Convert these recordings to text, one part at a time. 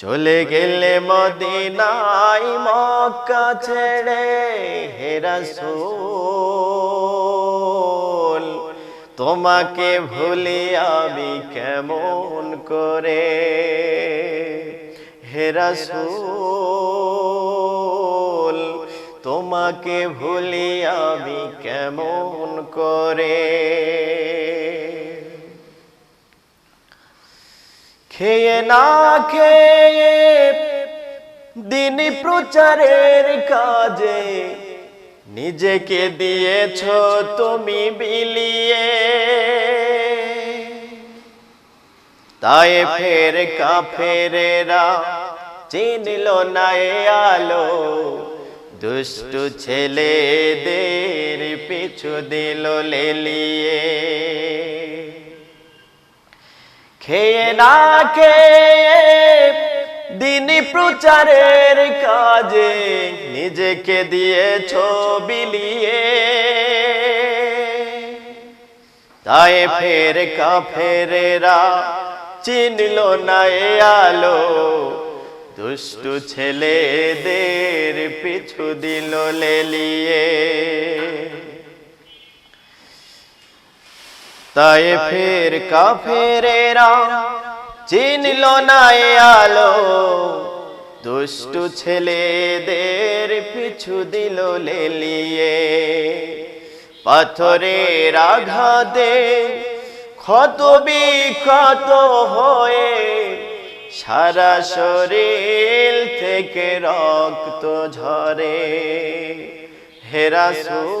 চলে গেলে মদিনাই মক্কা ছেড়ে হেরাসুল তোমাকে ভুলি আমি কেমন করে? হেরাসুল তোমাকে ভুলি আমি কেমন করে? খেয়ে না খেয়ে দিন প্রচারের কাজে নিজেকে দিয়েছ তুমি বিলিয়ে। তাই ফের কাফেরেরা চিনল না এ আলো, দুষ্টু ছেলেদের পিছু দিল লেলিয়ে। খেয়ে না খেয়ে দিন প্রচারের কাজে নিজেকে দিয়ে ছবিলিয়ে তাই ফের কাফেরেরা চিনল না এ আলো, দুষ্টু ছেলেদের পিছু দিল লেলিয়ে তাই ফের কাফেরেরা চিনল না আলো। দুষ্টু ছেলেদের পিছু দিল লেলিয়ে। পাথরের আঘাতে ক্ষত বিক্ষত হয়ে সারা শরীর থেকে রক্ত ঝরে। হেরাসুল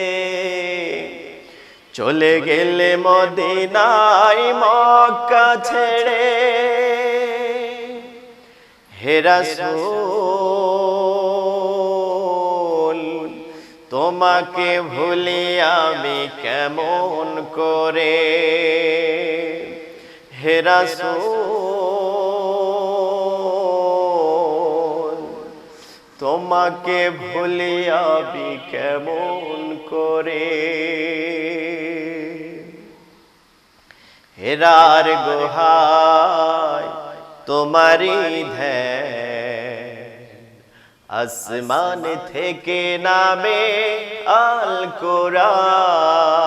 চলে গেলে মদিনাই মক্কা ছেড়ে হেরাসুল তোমাকে ভুলি আমি কেমন করে? হেরাসুল তোমাকে ভুলি আমি কেমন করে? হেরার গোহায় তোমারি ধ্যান আসমান থেকে নামে আল কোরআন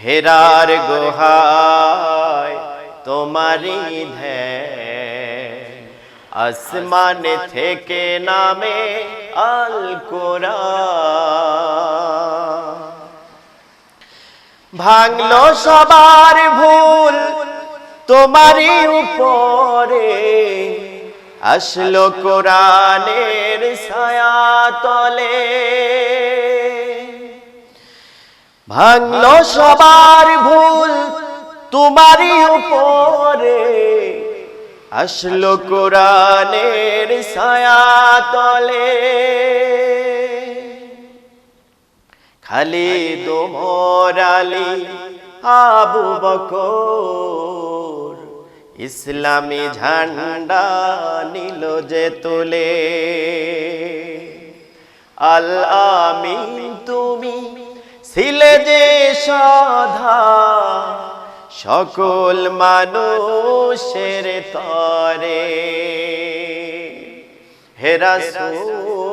হেরার গোহায় তোমারি ধ্যান আসমান থেকে নামে আল কোরআন ভাঙলো সবার ভুল, তোমারই উপরে আসলো কোরআনের ছায়া তলে ভাঙলো সবার ভুল, তোমারই উপরে আসলো কোরআনের ছায়া তলে খালি দোমর আলী আবু বকর। ইসলামী ঝান্ডা নিল যে তোলে। আল আমিন তুমি ছিলে যে সধা। সকল মানুষের তরে। হেরাসুল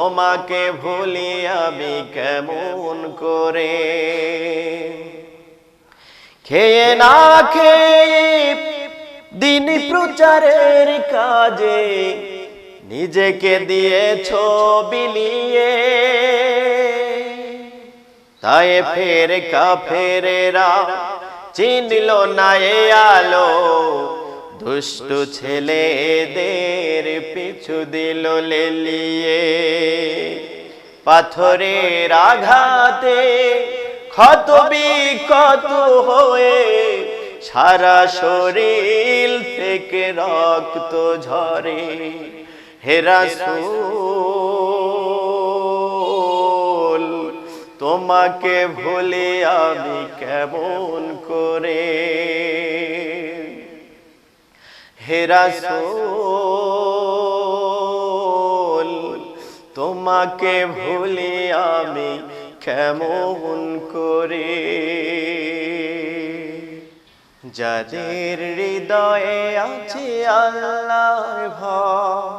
তোমাকে ভুলি আমি কেমন করে? খেয়ে না খেয়ে দিন প্রচারের কাজে নিজেকে দিয়েছ বিলিয়ে। তাই ফের কা কাফেরেরা চিনল না এ আলো। দুষ্টু ছেলেদের পিছু দিল লেলিয়ে। পাথরের আঘাতে ক্ষত বিক্ষত হয়ে সারা শরীর থেকে রক্ত ঝরে। হেরাসুল তোমাকে ভুলে আমি কেমন করে হেরাসুল তোমাকে ভুলে আমি কেমন করে? যাদের হৃদয়ে আছে আল্লাহর ভয়,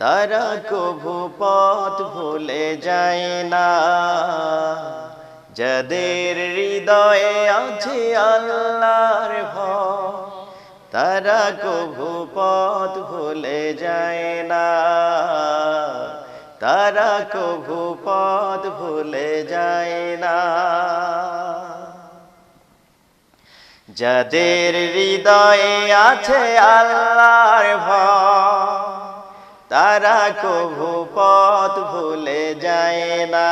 তারা কভু পথ ভুলে যায় না। যাদের হৃদয়ে আছে আল্লাহর ভয় তারা কভু পথ ভুলে যায় না। তারা কভু পথ ভুলে যায় না। যাদের হৃদয়ে আছে আল্লাহর ভয়, তারা কভু পথ ভুলে যায় না।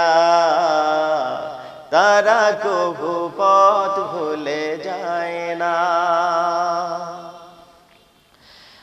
তারা কভু পথ ভুলে যায় না।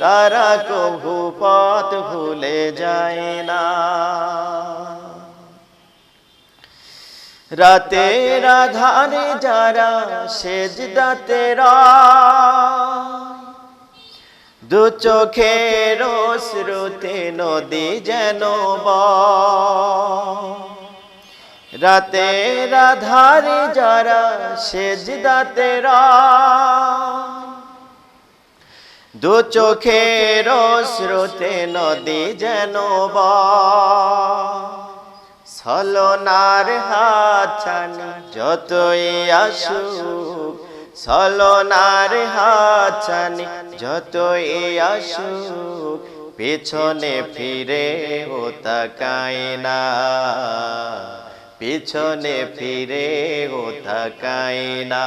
তারা কভু পথ ভুলে যায় না। রাতের আধারে যারা সেজদাতে দু চোখের শ্রুতে নদী যেন রাতের আধারে যারা সেজদাতে দু চোখের স্রোতে নদী যেন সলনার হাছানি যতই আসুক, সলনার হাছানি যতই আসুক, পেছনে ফিরে ও তাকায় না। পিছনে ফিরে ও তাকায় না।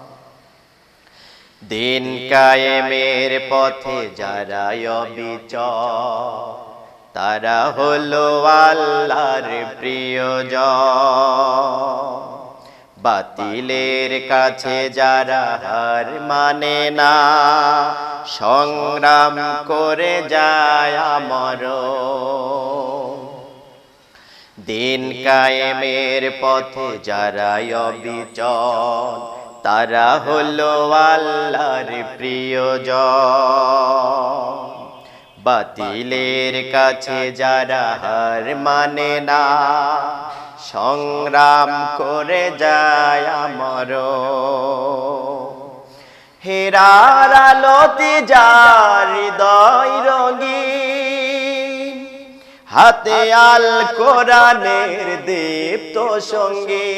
দিন কায়েমের পথে যারা অবিচ তারা হলো আল্লাহর প্রিয়জন। বাতিলের কাছে যারা হার মানে না, সংগ্রাম করে যায় আমর। দিন কায়েমের পথে যারা অবিচল তারা হলো আল্লাহর প্রিয়জন। বাতিলের কাছে যারা হার মানে না, সংগ্রাম করে যায় আমর হেরার আলোতে যার হৃদয় রঙিন, হাতে আল কোরআনের দীপ্ত সঙ্গে।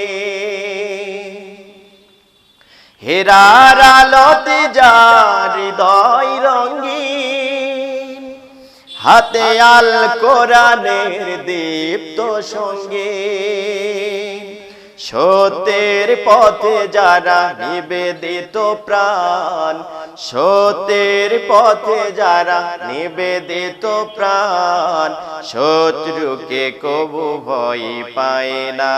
হেরার আলোতে যার হৃদয় রঙিন, হাতে আল কোরআনের দীপ্ত সঙ্গে সত্যের পথে যারা নিবেদিত প্রাণ, সত্যের পথে যারা নিবেদিত প্রাণ, শত্রুকে কবু ভয় পায় না।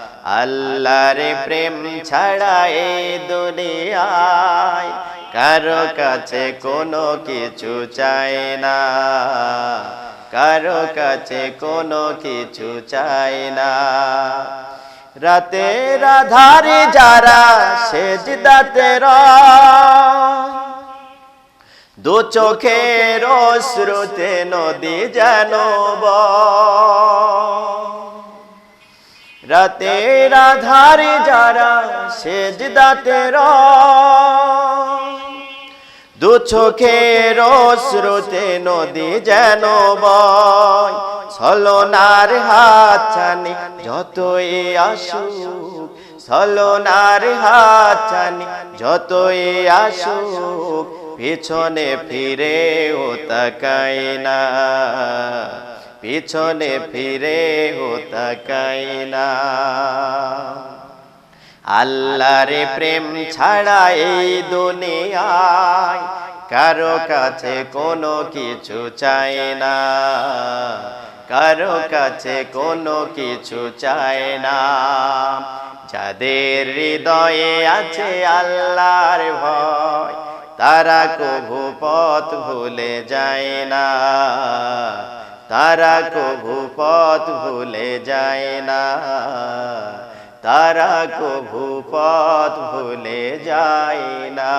আল্লাহর প্রেম ছাড়া দুনিয়ায় কারও কাছে কোনো কিছু চায় না। কারও কাছে কোনো কিছু চায় না। রাতে রাধারে যারা সেজ দাতের দু চোখের শ্রুতে নদী যেন রাতে রাধারে যারা সেজ দাতের দু চোখের শ্রুতে নদী যেন বয়, ছলনার হাত ছানি যতই আসুক, ছলনার হাত ছানি যতই আসুক, পিছনে ফিরে ও তাকাই না। পিছনে ফিরে তাকাই না আল্লাহর প্রেম ছাড়া এই দুনিয়ায় কারও কাছে কোনো কিছু চায় না। কারও কাছে কোনো কিছু চায় না। যাদের হৃদয়ে আছে আল্লাহর ভয় তারা কভু পথ ভুলে যায় না। তারা কভু পথ ভুলে যায় না। তারা কভু পথ ভুলে যায় না।